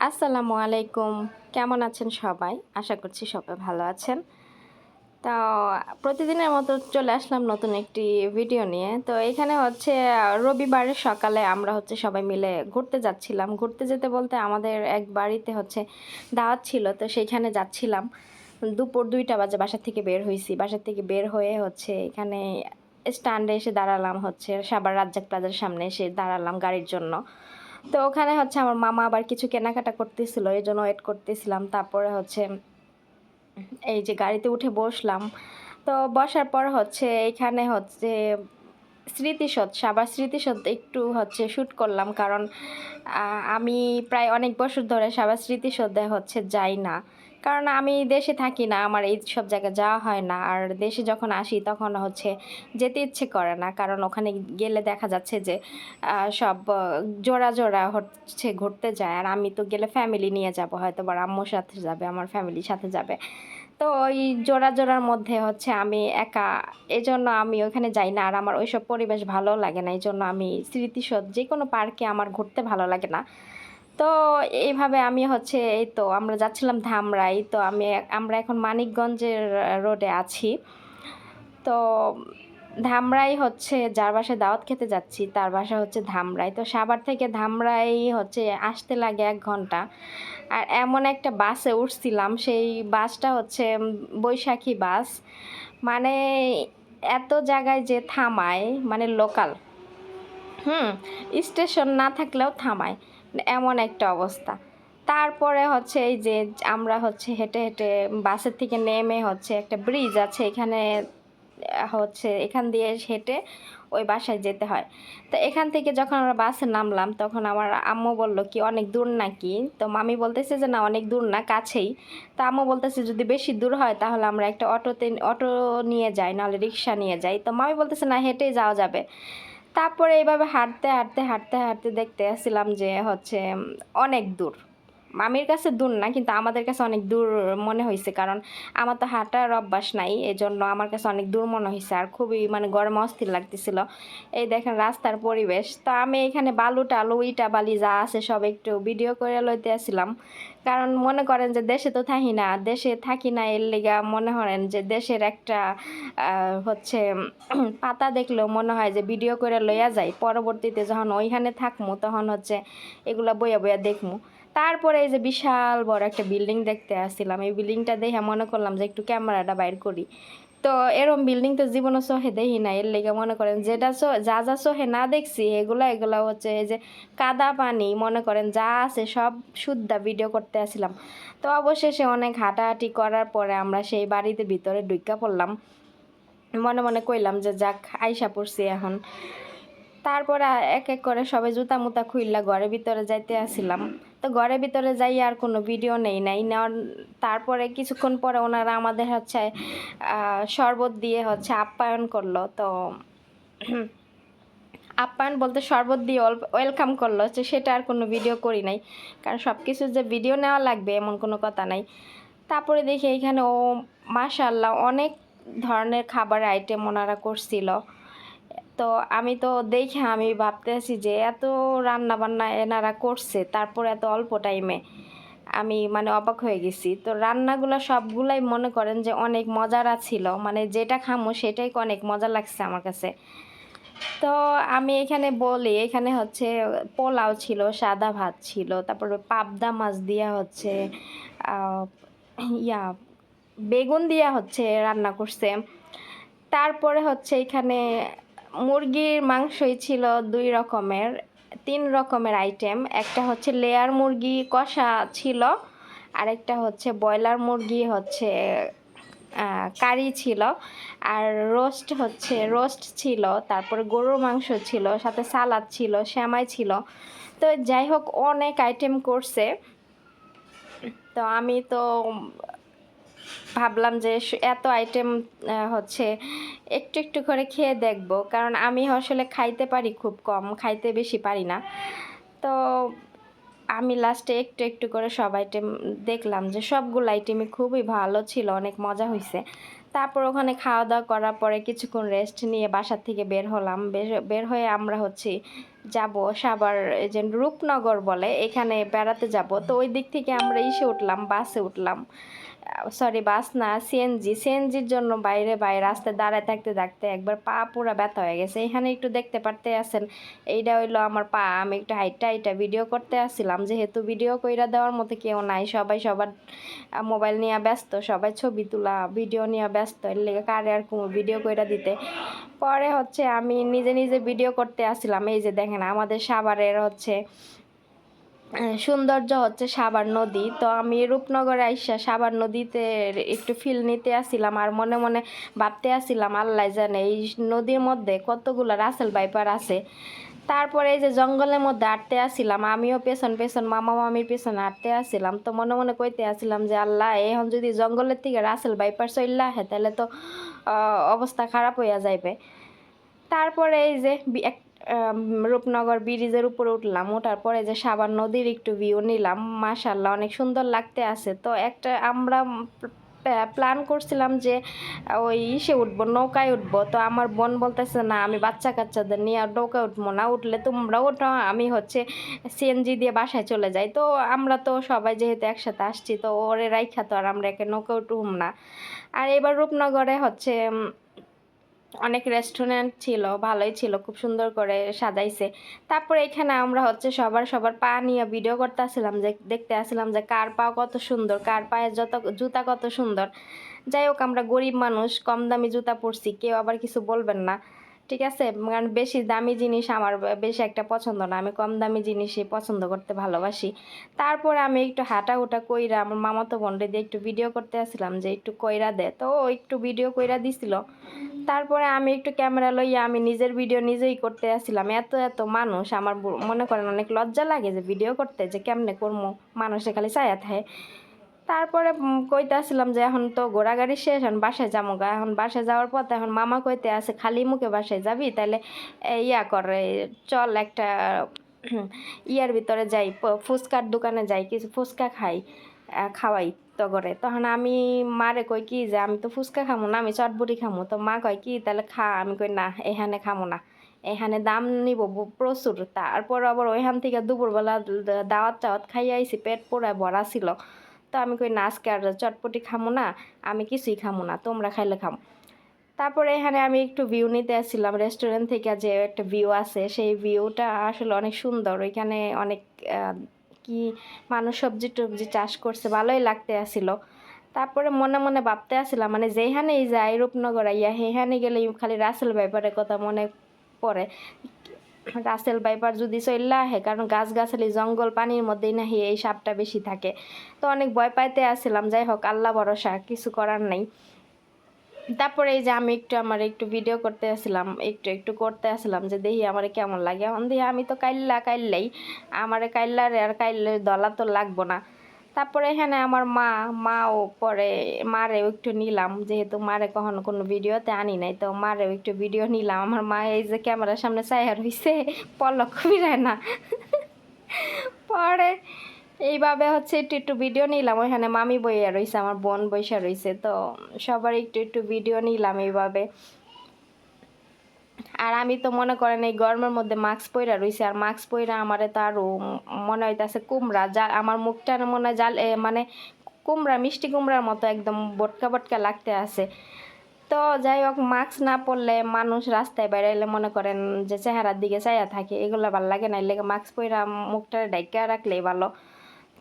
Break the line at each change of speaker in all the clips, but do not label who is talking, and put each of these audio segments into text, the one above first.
আসসালামু আলাইকুম। কেমন আছেন সবাই? আশা করছি সবাই ভালো আছেন। তো, প্রতিদিনের মতো চলে আসলাম নতুন একটি ভিডিও নিয়ে। তো, এখানে হচ্ছে, রবিবারের সকালে আমরা হচ্ছে সবাই মিলে ঘুরতে যাচ্ছিলাম। ঘুরতে যেতে বলতে আমাদের এক বাড়িতে হচ্ছে দাওয়াত ছিল, তো সেইখানে যাচ্ছিলাম। দুপুর দুইটা বাজে বাসা থেকে বের হয়েছি বাসা থেকে বের হয়ে হচ্ছে এখানে স্ট্যান্ডে এসে দাঁড়ালাম হচ্ছে সাবার রাজ্জাক প্লাজার সামনে এসে দাঁড়ালাম গাড়ির জন্য। তো ওখানে হচ্ছে আমার মামা আবার কিছু কেনাকাটা করতেছিল এই জন্য ওয়েট করতেছিলাম। তারপরে হচ্ছে এই যে গাড়িতে উঠে বসলাম। তো বসার পর হচ্ছে এখানে হচ্ছে স্মৃতিসৌধ সাবার স্মৃতিসৌধ একটু হচ্ছে শ্যুট করলাম। কারণ আমি প্রায় অনেক বছর ধরে সাবার স্মৃতিসৌধে হচ্ছে যাই না। কারণ আমি দেশে থাকি না, আমার এই সব জায়গায় যাওয়া হয় না। আর দেশে যখন আসি তখন হচ্ছে যেতে ইচ্ছে করে না। কারণ ওখানে গেলে দেখা যাচ্ছে যে সব জোড়া জোড়া হচ্ছে ঘুরতে যায়। আর আমি তো গেলে ফ্যামিলি নিয়ে যাব হয়তো বা আম্মুর সাথে যাবে, আমার ফ্যামিলির সাথে যাবে। তো ওই জোড়া জোড়ার মধ্যে হচ্ছে আমি একা, এজন্য আমি ওখানে যাই না। আর আমার ওইসব পরিবেশ ভালো লাগে না এই জন্য আমি স্মৃতিসৌধ যে কোনো পার্কে আমার ঘুরতে ভালো লাগে না। তো এইভাবে আমি হচ্ছে এই তো আমরা যাচ্ছিলাম ধামরাই তো আমি আমরা এখন মানিকগঞ্জের রোডে আছি। তো ধামরাই হচ্ছে যার বাসায় দাওয়াত খেতে যাচ্ছি, তার বাসা হচ্ছে ধামরাই। তো সাভার থেকে ধামরাই হচ্ছে আসতে লাগে এক ঘণ্টা। আর এমন একটা বাসে উঠছিলাম, সেই বাসটা হচ্ছে বৈশাখী বাস। মানে এত জায়গায় যে থামায় মানে লোকাল হুম স্টেশন না থাকলেও থামায়। এমন একটা অবস্থা। তারপরে হচ্ছে এই যে আমরা হচ্ছে হেঁটে হেঁটে বাসের থেকে নেমে হচ্ছে একটা ব্রিজ আছে, এখানে হচ্ছে এখান দিয়ে হেঁটে ওই বাসায় যেতে হয়। তো এখান থেকে যখন আমরা বাসে নামলাম, তখন আমার আম্মু বলল, কি অনেক দূর নাকি? তো মামি বলতেছে যে, না, অনেক দূর না, কাছেই। তো আম্মু বলতেছে, যদি বেশি দূর হয়, তাহলে আমরা একটা অটোতে, অটো নিয়ে যাই, নাহলে রিক্সা নিয়ে যাই। তো মামি বলতেছে, না, হেঁটেই যাওয়া যাবে। তারপরে এইভাবে হাঁটতে হাঁটতে হাঁটতে হাঁটতে দেখতে আসছিলাম যে হচ্ছে অনেক দূর। মামির কাছে দূর না, কিন্তু আমাদের কাছে অনেক দূর মনে হয়েছে কারণ আমার তো হাঁটার অভ্যাস নাই, এজন্য আমার কাছে অনেক দূর মনে হয়েছে আর খুবই মানে গরম অস্থির লাগতেছিল। এই দেখেন রাস্তার পরিবেশ, তো আমি এখানে বালু টালু, ইটা বালি যা আছে সব একটু ভিডিও করে লইতে আসছিলাম কারণ মনে করেন যে দেশে তো থাকি না, দেশে থাকি না এর লেগা মনে করেন যে দেশের একটা হচ্ছে পাতা দেখলেও মনে হয় যে ভিডিও করে লইয়া যায় পরবর্তীতে যখন ওইখানে থাকমু তখন হচ্ছে এগুলো বইয়া বইয়া দেখমু। তারপরে এই যে বিশাল বড় একটা বিল্ডিং দেখতে আসছিলাম। এই বিল্ডিংটা দেখে মনে করলাম যে একটু ক্যামেরাটা বাইর করি। তো এরম বিল্ডিং তো জীবনে চোখে দেখি না, এর লেগে মনে করেন যেটা যা যা চোখে না দেখছি, এগুলা এগুলা হচ্ছে এই যে কাদা পানি, মনে করেন যা আছে সব শুদ্ধা ভিডিও করতে আসছিলাম। তো অবশেষে অনেক হাঁটাহাঁটি করার পরে আমরা সেই বাড়িতে ভিতরে ঢুকা পড়লাম। মনে মনে কইলাম যে যাক, আইসা পড়ছি এখন। তারপরে এক এক করে সবাই জুতা মুতা খুইল্লা ঘরের ভিতরে যাইতে আসছিলাম। তো ঘরের ভিতরে যাই আর কোনো ভিডিও নেই নাই। নেওয়ার তারপরে কিছুক্ষণ পরে ওনারা আমাদের হচ্ছে শরবত দিয়ে হচ্ছে আপ্যায়ন করল। তো আপ্যায়ন বলতে শরবত দিয়ে ওয়েলকাম করল। তো সেটা আর কোনো ভিডিও করি নাই। কারণ সব কিছু যে ভিডিও নেওয়া লাগবে এমন কোনো কথা নাই। তারপরে দেখি এখানে ও মাশাল্লাহ অনেক ধরনের খাবার আইটেম ওনারা করছিল। তো আমি তো দেখে আমি ভাবতে আছি যে এত রান্না বান্না এনারা করছে, তারপর এত অল্প টাইমে আমি মানে অবাক হয়ে গেছি। তো রান্নাগুলো সবগুলাই মনে করেন যে অনেক মজারা ছিল মানে যেটা খামো সেটাই অনেক মজা লাগছে আমার কাছে। তো আমি এখানে বলি, এখানে হচ্ছে পোলাও ছিল, সাদা ভাত ছিল, তারপরে পাবদা মাছ দিয়া হচ্ছে ইয়া, বেগুন দিয়া হচ্ছে রান্না করছে। তারপরে হচ্ছে এখানে মুরগির মাংসই ছিল দুই রকমের, তিন রকমের আইটেম একটা হচ্ছে লেয়ার মুরগি কষা ছিল, আরেকটা হচ্ছে ব্রয়লার মুরগি হচ্ছে কারি ছিল। আর রোস্ট হচ্ছে রোস্ট ছিল, তারপরে গরুর মাংস ছিল, সাথে সালাদ ছিল শ্যামাই ছিল। তো যাই হোক, অনেক আইটেম করছে। তো আমি তো ভাবলাম যে এত আইটেম হচ্ছে একটু একটু করে খেয়ে দেখব। কারণ আমি আসলে খাইতে পারি খুব কম, খাইতে বেশি পারি না। তো আমি লাস্টে একটু একটু করে সব আইটেম দেখলাম যে সবগুলো আইটেমই খুবই ভালো ছিল, অনেক মজা হয়েছে তারপর ওখানে খাওয়া দাওয়া করার পরে কিছুক্ষণ রেস্ট নিয়ে বাসার থেকে বের হলাম। বের হয়ে আমরা হচ্ছে, যাব সাবার যে রূপনগর বলে, এখানে বেড়াতে যাব। তো ওই দিক থেকে আমরা ইসে উঠলাম, বাসে উঠলাম। সরি বাস না সিএনজি সিএনজির জন্য বাইরে বাইরে রাস্তায় দাঁড়ায় থাকতে থাকতে একবার পা পুরো ব্যথা হয়ে গেছে। এখানে একটু দেখতে পারতে আছেন, এইটা হইল আমার পা। আমি একটু হাইটটা হাইটা ভিডিও করতে আসছিলাম, যেহেতু ভিডিও কইরা দেওয়ার মতো কেউ নাই, সবাই সবার মোবাইল নিয়ে ব্যস্ত, সবাই ছবি তোলা ভিডিও নিয়ে ব্যস্ত, এর লেগে কারে আর কোনো ভিডিও কইরা দিতে। পরে হচ্ছে আমি নিজে নিজে ভিডিও করতে আসছিলাম, এই যে দেখেন আমাদের সাভারের হচ্ছে সৌন্দর্য হচ্ছে সাভার নদী। তো আমি রূপনগরে আইসা সাভার নদীতে একটু ফিল নিতে আসছিলাম আর মনে মনে ভাবতে আসছিলাম আল্লাহ জানে এই নদীর মধ্যে কতগুলো রাসেল বাইপার আছে। তারপরে এই যে জঙ্গলের মধ্যে আটতে আসছিলাম আমিও পেছন পেছন, মামা মামির পেছনে আটতে আসছিলাম তো মনে মনে কইতে আসছিলাম যে, আল্লাহ, এখন যদি জঙ্গলের থেকে রাসেল বাইপার চললে আহে, তাহলে তো অবস্থা খারাপ হইয়া যাইবে। তারপরে এই যে এক রূপনগর ব্রিজের উপরে উঠলাম ওঠার পরে যে সাবার নদীর একটু ভিউ নিলাম মাশাল্লাহ অনেক সুন্দর লাগতে আছে। তো একটা আমরা প্ল্যান করছিলাম যে ওই ইসে উঠবো, নৌকায় উঠবো। তো আমার বোন বলতেছে, না, আমি বাচ্চা কাচ্চাদের নিয়ে আর নৌকায় উঠবো না, উঠলে তোমরা ওঠো, আমি হচ্ছে সিএনজি দিয়ে বাসায় চলে যাই। তো আমরা তো সবাই যেহেতু একসাথে আসছি, তো ওরে রাইখা তো আর আমরা একে নৌকায় উঠুম না। আর এবার রূপনগরে হচ্ছে অনেক রেস্টুরেন্ট ছিল, ভালোই ছিল, খুব সুন্দর করে সাজাইছে। তারপরে এখানে আমরা হচ্ছে সবার সবার পা নিয়ে ভিডিও করতে আসছিলাম যে, দেখতে আসছিলাম যে কার পা কত সুন্দর, কার পায়ের যত, জুতা কত সুন্দর। যাই হোক, আমরা গরিব মানুষ, কম দামি জুতা পরছি, কেউ আবার কিছু বলবেন না। ঠিক আছে? কারণ বেশি দামি জিনিস আমার বেশি একটা পছন্দ না। আমি কম দামি জিনিসই পছন্দ করতে ভালোবাসি। তারপর আমি একটু হাঁটা হুটা কইরা আমার মামাতো বোনরে দিয়ে একটু ভিডিও করতে আসছিলাম যে একটু কইরা দে। তো ও একটু ভিডিও কইরা দিছিল। তারপরে আমি একটু ক্যামেরা লইয়া আমি নিজের ভিডিও নিজেই করতে আসছিলাম। এত এত মানুষ আমার মনে করেন অনেক লজ্জা লাগে যে ভিডিও করতে যে কেমনে করব মানুষে খালি চায়া থাকে। তারপরে, উম কইতে আসছিলাম যে এখন তো ঘোরাগাড়ি শেষ, এখন বাসায় যাব গা। এখন বাসায় যাওয়ার তো এখন মামা কইতে আছে, খালি মুখে বাসায় যাবি? তাহলে ইয়া করে চল একটা ইয়ার ভিতরে যাই ফুচকার দোকানে যাই, কিছু ফুচকা খাই খাওয়াই তো করে তখন আমি, মারে কই কি যে, আমি তো ফুচকা খামো না, আমি চটবড়ি খামো। তো মা কয় কি তাহলে খা। আমি কই, না, এখানে খামো না। এখানে দাম নিব প্রচুর। তারপর আবার ওইখান থেকে দুপুরবেলা দাওয়াত টাওয়াত আইছি, পেট পুরা ভরা ছিল। তো আমি কই, না আজকে আর চটপটি খামো না, আমি কিছুই খামো না, তোমরা খাইলে খামো তারপরে এখানে আমি একটু ভিউ নিতে আসছিলাম রেস্টুরেন্ট থেকে যে একটা ভিউ আছে, সেই ভিউটা আসলে অনেক সুন্দর। ওইখানে অনেক কি মানুষ সবজি টবজি চাষ করছে, ভালোই লাগতে আসছিল। তারপরে মনে মনে ভাবতে আসছিলাম মানে যেখানেই যাই, রূপনগর আইয়া সেখানে গেলে খালি রাসেল ব্যাপারে কথা মনে পড়ে। রাসেল বাইপার যদি চললে আহে, কারণ গাছ গাছালি জঙ্গল, পানির মধ্যেই নাহি এই সাপটা বেশি থাকে। তো অনেক ভয় পাইতে আসছিলাম যাই হোক, আল্লাহ ভরসা, কিছু করার নাই। তারপরে এই যে আমি একটু আমার একটু ভিডিও করতে আসলাম, একটু একটু করতে আসলাম যে দেখি আমার কেমন লাগে। এখন দেখি আমি তো কাইল্লা কাইল্লাই, আমার কাইল্লার আর কাইল্লার দলা তো লাগবো না। তারপরে এখানে আমার মা, মাও পরে মারেও একটু নিলাম। যেহেতু মারে কখনো কোনো ভিডিওতে আনি নাই, তো মারেও একটু ভিডিও নিলাম। আমার মা এই যে ক্যামেরার সামনে চাইয়ার হইছে পলক বিরায় না। পরে এইভাবে হচ্ছে একটু একটু ভিডিও নিলাম। ওইখানে মামি বইয়া রয়েছে আমার বোন বৈশা রয়েছে তো সবার একটু একটু ভিডিও নিলাম এইভাবে। আর আমি তো মনে করেন এই গরমের মধ্যে মাস্ক পইরা রইছে, আর মাস্ক পইরা আমারে তো আরও মনে হইতাছে কুমড়া যা আমার মুখটা মনে হয় জাল মানে কুমড়া, মিষ্টি কুমড়ার মতো একদম বটকা বটকা লাগতে আছে। তো যাই হোক মাস্ক না পরলে মানুষ রাস্তায় বেরাইলে মনে করেন যে চেহারার দিকে চাইয়া থাকে, এগুলো ভালো লাগে না, এর লেগে মাস্ক পইরা মুখটা ডাইকা রাখলেই ভালো।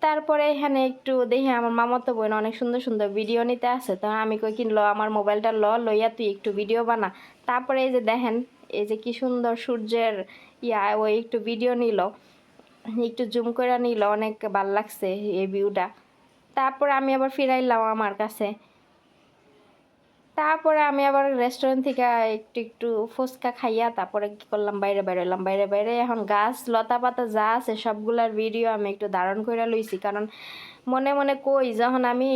তারপরে এখানে একটু দেখি, আমার মামাতো বোন অনেক সুন্দর সুন্দর ভিডিও নিতে আসে, তো আমি কই কিনলো, আমার মোবাইলটা ল, লইয়া তুই একটু ভিডিও বানা। তারপরে এই যে দেখেন এই যে কি সুন্দর সূর্যের ইয়া, ওই একটু ভিডিও নিল। একটু জুম করে নিল, অনেক ভালো লাগছে এই ভিউটা তারপরে আমি আবার ফিরাইলাম আমার কাছে। তারপরে আমি আবার রেস্টুরেন্ট থেকে একটু একটু ফুচকা খাইয়া তারপরে কি করলাম, বাইরে বেরোলাম। বাইরে বাইরে এখন গাছ, লতা পাতা যা আছে সবগুলার ভিডিও আমি একটু ধারণ করে লইছি। কারণ মনে মনে কই, যখন আমি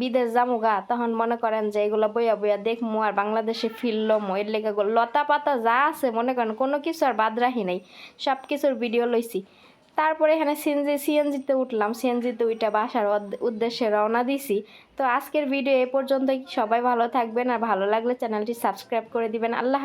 বিদেশ যামু গা, তখন মনে করেন যে এগুলো বইয়া বইয়া দেখমু আর বাংলাদেশে ফিরলাম এর লেগে লতা পাতা যা আছে মনে করেন, কোনো কিছু আর বাদ রাখি নাই, সব কিছুর ভিডিও লইছি তারপরে এখানে সিএনজি, সিএনজিতে উঠলাম, সিএনজিতে ওইটা বাসার উদ্দেশ্যে রওনা দিছি তো আজকের ভিডিও এ পর্যন্তই, সবাই ভালো থাকবেন আর ভালো লাগলে চ্যানেলটি সাবস্ক্রাইব করে দিবেন আল্লাহ।